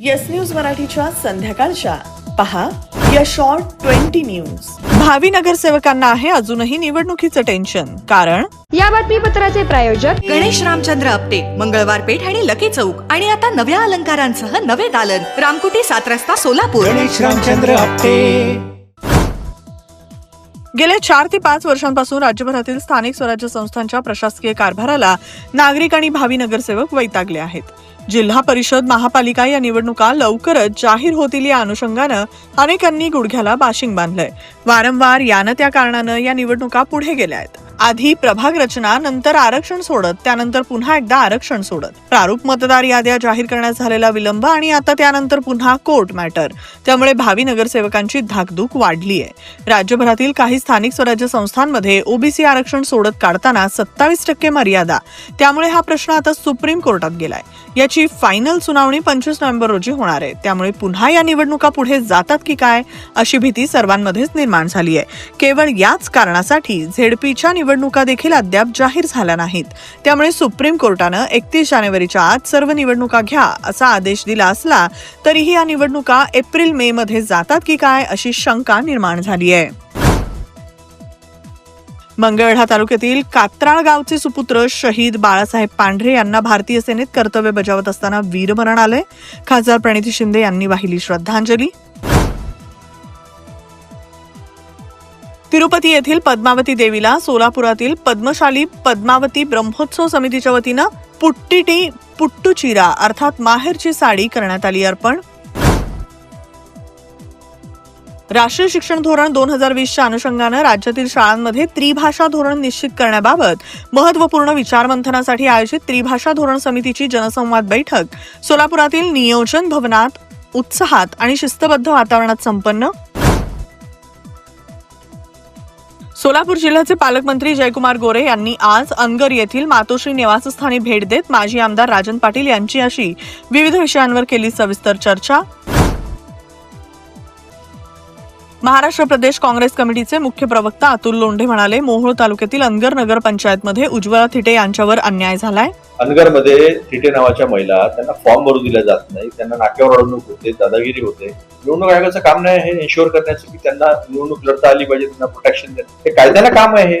Yes news मराठीच्या संध्याकाळच्या. पहा या शॉर्ट ट्वेंटी न्यूज भावी नगरसेवकांना आहे अजूनही निवडणुकीचं टेन्शन कारण? या बातमीपत्राचे प्रायोजक गणेश रामचंद्र आपटे मंगळवार पेठ आणि लकी चौक आणि आता नव्या अलंकारांसह नवे दालन. रामकुटी सात रस्ता सोलापूर. गणेश रामचंद्र आपटे. गेल्या चार ते पाच वर्षांपासून राज्यभरातील स्थानिक स्वराज्य संस्थांच्या प्रशासकीय कारभाराला नागरिक आणि भावी नगरसेवक वैतागले आहेत. जिल्हा परिषद महापालिका या निवडणुका लवकरच जाहीर होतील या अनुषंगानं अनेकांनी गुडघ्याला बाशिंग बांधलंय. वारंवार यानं त्या कारणानं या निवडणुका पुढे गेल्या आहेत. आधी प्रभाग रचना नंतर आरक्षण सोडत त्यानंतर पुन्हा एकदा आरक्षण सोडत. प्रारूप मतदार याद्या जाहीर करण्यात झालेला विलंब आणि आता त्यानंतर पुन्हा कोर्ट मॅटर. त्यामुळे भावी नगरसेवकांची धाकधूक वाढली आहे राज्यभरातील काही स्थानिक स्वराज्य संस्थांमध्ये ओबीसी आरक्षण सोडत काढताना सत्तावीस टक्के मर्यादा. त्यामुळे हा प्रश्न आता सुप्रीम कोर्टात गेलाय. याची फायनल सुनावणी पंचवीस नोव्हेंबर रोजी होणार आहे. त्यामुळे पुन्हा या निवडणुका पुढे जातात की काय अशी भीती सर्वांमध्येच निर्माण झाली आहे. केवळ याच कारणासाठी झेडपीच्या निवडणुका देखील अद्याप जाहीर झाल्या नाहीत. त्यामुळे सुप्रीम कोर्टानं एकतीस जानेवारीच्या आत सर्व निवडणुका घ्या असा आदेश दिला असला तरीही या निवडणुका एप्रिल मे मध्ये जातात की काय अशी शंका निर्माण झाली आहे. मंगळवेढा तालुक्यातील कात्राळ गावचे सुपुत्र शहीद बाळासाहेब पांढरे यांना भारतीय सेनेत कर्तव्य बजावत असताना वीरमरण आले खासदार प्रणिती शिंदे यांनी वाहिली श्रद्धांजली. तिरुपती येथील पद्मावती देवीला सोलापुरातील पद्मशाली पद्मावती ब्रह्मोत्सव समितीच्या वतीनं पुट्टीटी पुट्टुचिरा अर्थात माहेरची साडी करण्यात आली अर्पण. राष्ट्रीय शिक्षण धोरण दोन हजार वीसच्या अनुषंगानं राज्यातील शाळांमध्ये त्रिभाषा धोरण निश्चित करण्याबाबत महत्त्वपूर्ण विचारमंथनासाठी आयोजित त्रिभाषा धोरण समितीची जनसंवाद बैठक. सोलापुरातील नियोजन भवनात उत्साहात आणि शिस्तबद्ध वातावरणात संपन्न. सोलापूर जिल्ह्याचे पालकमंत्री जयकुमार गोरे यांनी आज अनगर येथील मातोश्री निवासस्थानी भेट देत माजी आमदार राजन पाटील यांची अशी विविध विषयांवर केली सविस्तर चर्चा. महाराष्ट्र प्रदेश काँग्रेस कमिटीचे मुख्य प्रवक्ता अतुल लोंढे म्हणाले मोहोळ तालुक्यातील अनगर नगर पंचायतमध्ये उज्ज्वला थिटे यांच्यावर अन्याय झालाय. अनगरमध्ये थिटे नावाच्या महिला त्यांना फॉर्म भरू दिला जात नाही त्यांना नाक्यावर अडवणूक होते दादागिरी होते. निवडणूक आयोगाचं काम नाही हे इन्शुअर करण्याचं की त्यांना निवडणूक लढता आली पाहिजे त्यांना प्रोटेक्शन देणं. हे कायद्याला काम आहे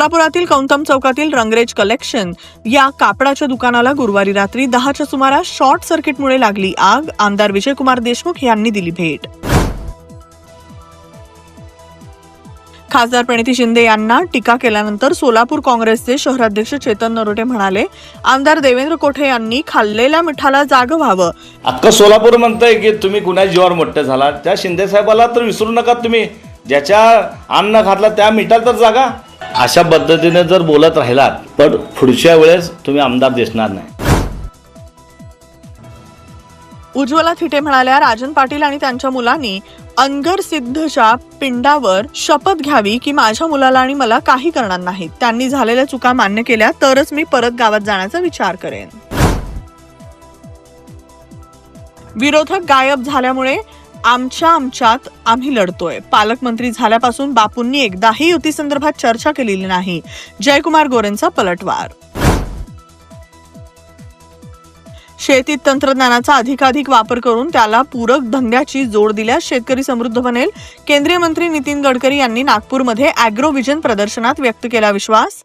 सोलापुरातील कौंतम चौकातील रंगरेज कलेक्शन या कापडाच्या दुकानाला गुरुवारी रात्री दहाच्या सुमारास शॉर्ट सर्किटमुळे लागली आग. आमदार विजयकुमार देशमुख यांनी दिली भेट. खासदार प्रणिती शिंदे यांना टीका केल्यानंतर सोलापूर काँग्रेसचे शहराध्यक्ष चेतन नरोटे म्हणाले आमदार देवेंद्र कोठे यांनी खाल्लेल्या मिठाला जाग व्हावं. अख्खं सोलापूर म्हणतंय की तुम्ही गुन्हा जीवावर मोठं झाला त्या शिंदे साहेबाला तर विसरू नका तुम्ही. ज्याच्या अन्न घातला त्या मिठाला तर जागा. अशा पद्धतीने जर बोलत राहिलात तर पुढच्या वेळेस तुम्ही आमदार दिसणार नाही. उज्ज्वला थिटे म्हणाल्या राजन पाटील आणि त्यांच्या मुलांनी अनगर सिद्धच्या पिंडावर शपथ घ्यावी की माझ्या मुलाला आणि मला काही करणार नाहीत त्यांनी झालेल्या चुका मान्य केल्या तरच मी परत गावात जाण्याचा विचार करेन. विरोधक गायब झाल्यामुळे आमच्या आमच्यात आम्ही लढतोय. पालकमंत्री झाल्यापासून बापूंनी एकदाही युती संदर्भात चर्चा केलेली नाही. जयकुमार गोरेंचा पलटवार. शेतीत तंत्रज्ञानाचा अधिकाधिक वापर करून त्याला पूरक धंद्याची जोड दिल्यास शेतकरी समृद्ध बनेल. केंद्रीय मंत्री नितीन गडकरी यांनी नागपूरमध्ये अॅग्रोव्हिजन प्रदर्शनात व्यक्त केला विश्वास.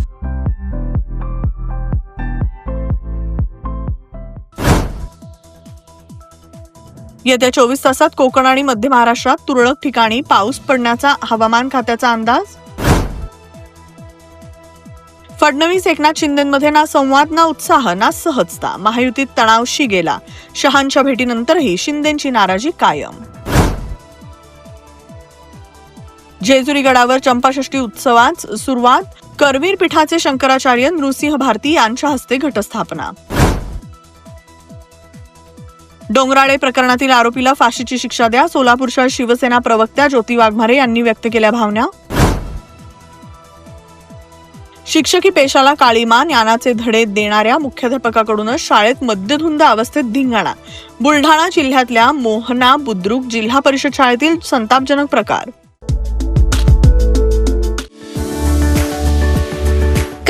येत्या चोवीस तासात कोकण आणि मध्य महाराष्ट्रात तुरळक ठिकाणी पाऊस पडण्याचा हवामान खात्याचा अंदाज? फडणवीस एकनाथ शिंदेमध्ये ना संवाद ना उत्साह ना सहजता. महायुतीत तणावशी गेला शहांच्या भेटीनंतरही शिंदेची नाराजी कायम. जेजुरी गडावर चंपाषष्ठी उत्सवात सुरुवात. करवीर पीठाचे शंकराचार्य नृसिंह भारती यांच्या हस्ते घटस्थापना. डोंगराळे प्रकरणातील आरोपीला फाशीची शिक्षा द्या. सोलापूरच्या शिवसेना प्रवक्त्या ज्योती वाघमारे यांनी व्यक्त केल्या भावना. शिक्षकी पेशाला काळीमा ज्ञानाचे धडे देणाऱ्या मुख्याध्यापकाकडूनच शाळेत मद्यधुंद अवस्थेत धिंगाणा. बुलढाणा जिल्ह्यातल्या मोहना बुद्रुक जिल्हा परिषद शाळेतील संतापजनक प्रकार.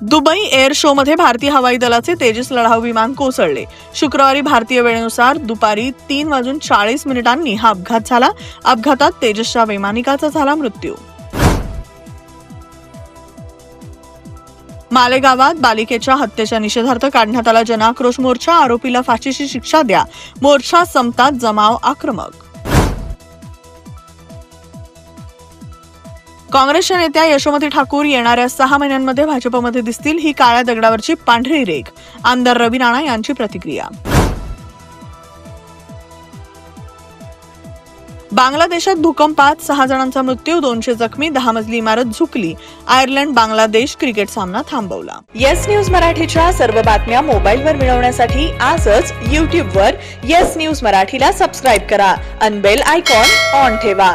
दुबई एअर शो मध्ये भारतीय हवाई दलाचे तेजस लढाऊ विमान कोसळले. शुक्रवारी भारतीय वेळेनुसार दुपारी तीन वाजून चाळीस मिनिटांनी हा अपघात झाला. अपघातात तेजसच्या वैमानिकाचा झाला मृत्यू. मालेगावात बालिकेच्या हत्येच्या निषेधार्थ काढण्यात आला जनाक्रोश मोर्चा. आरोपीला फाशीची शिक्षा द्या. मोर्चा संपतात जमाव आक्रमक. काँग्रेसच्या नेत्या यशोमती ठाकूर येणाऱ्या सहा महिन्यांमध्ये भाजपमध्ये दिसतील ही काळ्या दगडावरची पांढरी रेख आमदार रवी राणा यांची प्रतिक्रिया. बांगलादेशात भूकंपात सहा जणांचा मृत्यू दोनशे जखमी दहा मजली इमारत झुकली. आयर्लंड बांगलादेश क्रिकेट सामना थांबवला. येस न्यूज मराठीच्या सर्व बातम्या मोबाईलवर मिळवण्यासाठी आजच यूट्यूबवर येस न्यूज मराठीला सबस्क्राईब करा. अनबेल आयकॉन ऑन ठेवा.